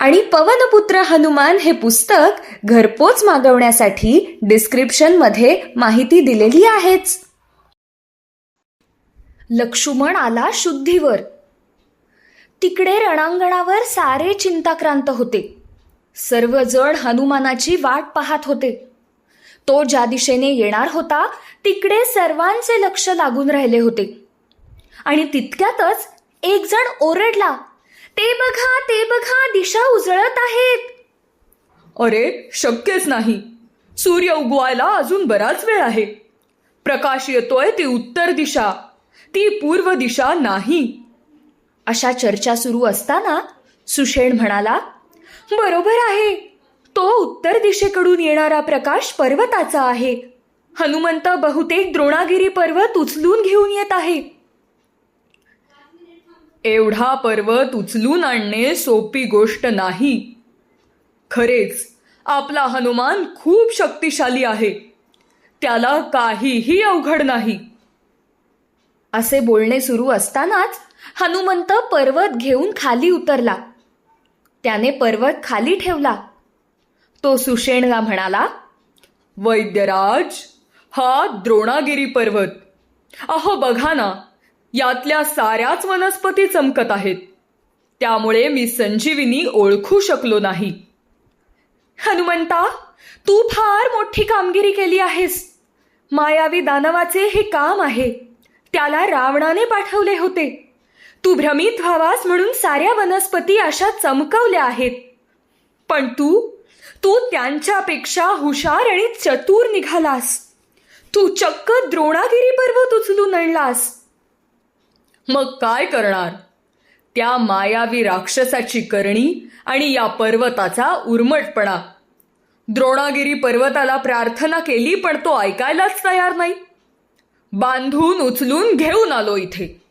आणि पवनपुत्र हनुमान हे पुस्तक घरपोच मागवण्यासाठी डिस्क्रिप्शनमध्ये माहिती दिलेली आहेच. लक्ष्मण आला शुद्धीवर. तिकडे रणांगणावर सारे चिंताक्रांत होते. सर्वजण हनुमानाची वाट पाहत होते. तो ज्या दिशेने येणार होता तिकडे सर्वांचे लक्ष लागून राहिले होते. आणि तितक्यातच एक जण ओरडला ते बघा ते बघा दिशा उजळत आहेत. अरे शक्यच नाही. सूर्य उगवायला अजून बराच वेळ आहे. प्रकाश येतोय ती उत्तर दिशा. ती पूर्व दिशा नाही. अशा चर्चा सुरू असताना सुषेण म्हणाला बरोबर आहे. तो उत्तर दिशेकडून येणारा प्रकाश पर्वताचा आहे. हनुमंत बहुतेक द्रोणागिरी पर्वत उचलून घेऊन येत आहे. एवढा पर्वत उचलून आणणे सोपी गोष्ट नाही. खरेच आपला हनुमान खूप शक्तिशाली आहे. त्याला काहीही अवघड नाही. असे बोलणे सुरू असतानाच हनुमंत पर्वत घेऊन खाली उतरला. त्याने पर्वत खाली ठेवला. तो सुषेणला म्हणाला वैद्यराज हा द्रोणागिरी पर्वत. अहो बघा ना यातल्या साऱ्याच वनस्पती चमकत आहेत. त्यामुळे मी संजीविनी ओळखू शकलो नाही. हनुमंता तू फार मोठी कामगिरी केली आहेस. मायावी दानवाचे हे काम आहे. त्याला रावणाने पाठवले होते. तू भ्रमित व्हावास म्हणून साऱ्या वनस्पती अशा चमकवल्या आहेत. पण तू तू त्यांच्यापेक्षा हुशार आणि चतुर निघालास. तू चक्क द्रोणागिरी पर्वत उचलून आणलास. मग काय करणार? त्या मायावी राक्षसाची करणी आणि या पर्वताचा उर्मटपणा. द्रोणागिरी पर्वताला प्रार्थना केली पण तो ऐकायलाच तयार नाही. बांधून उचलून घेऊन आलो इथे.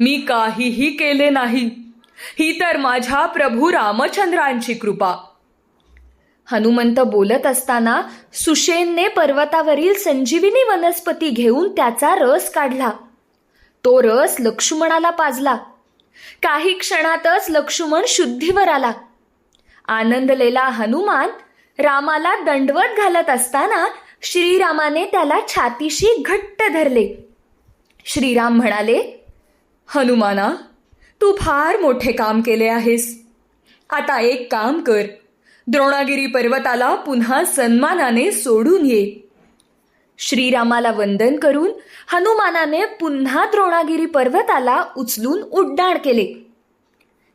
मी काहीही केले नाही. ही तर माझ्या प्रभू रामचंद्रांची कृपा. हनुमंत बोलत असताना सुशेनने पर्वतावरील संजीविनी वनस्पती घेऊन त्याचा रस काढला. तो रस लक्ष्मणाला पाजला. काही क्षणातच लक्ष्मण शुद्धीवर आला. आनंदलेला हनुमान रामाला दंडवत घालत असताना श्रीरामाने त्याला छातीशी घट्ट धरले. श्रीराम म्हणाले हनुमाना तू फार मोठे काम केले आहेस. आता एक काम कर. द्रोणागिरी पर्वताला पुन्हा सन्मानाने सोडून ये. श्रीरामाला वंदन करून हनुमानाने पुन्हा द्रोणागिरी पर्वताला उचलून उड्डाण केले.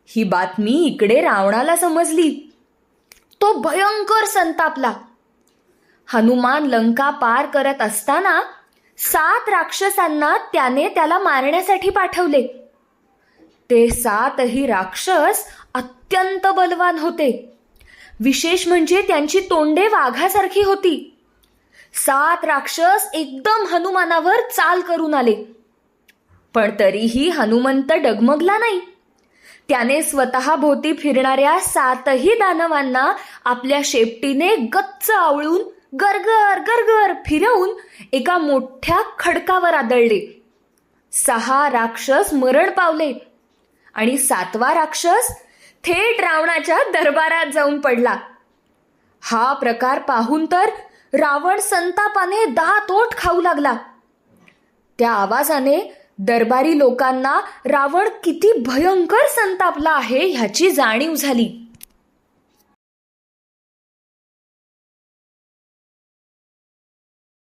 ही बातमी इकडे रावणाला समजली. तो भयंकर संतापला. हनुमान लंका पार करत असताना सात राक्षसांना त्याने त्याला मारण्यासाठी पाठवले. ते सातही राक्षस अत्यंत बलवान होते. विशेष म्हणजे त्यांची तोंडे वाघासारखी होती. सात राक्षस एकदम हनुमानावर चाल करून आले. पण तरीही हनुमंत डगमगला नाही. त्याने स्वतः भोवती फिरणाऱ्या सातही दानवांना आपल्या शेपटीने गच्च आवळून गरगर गरगर फिरवून एका मोठ्या खडकावर आदळले. सहा राक्षस मरण पावले आणि सातवा राक्षस थेट रावणाच्या दरबारात जाऊन पडला. हा प्रकार पाहून तर रावण संतापाने दहा तोट खाऊ लागला. त्या आवाजाने दरबारी लोकांना रावण किती भयंकर संतापला आहे ह्याची जाणीव झाली.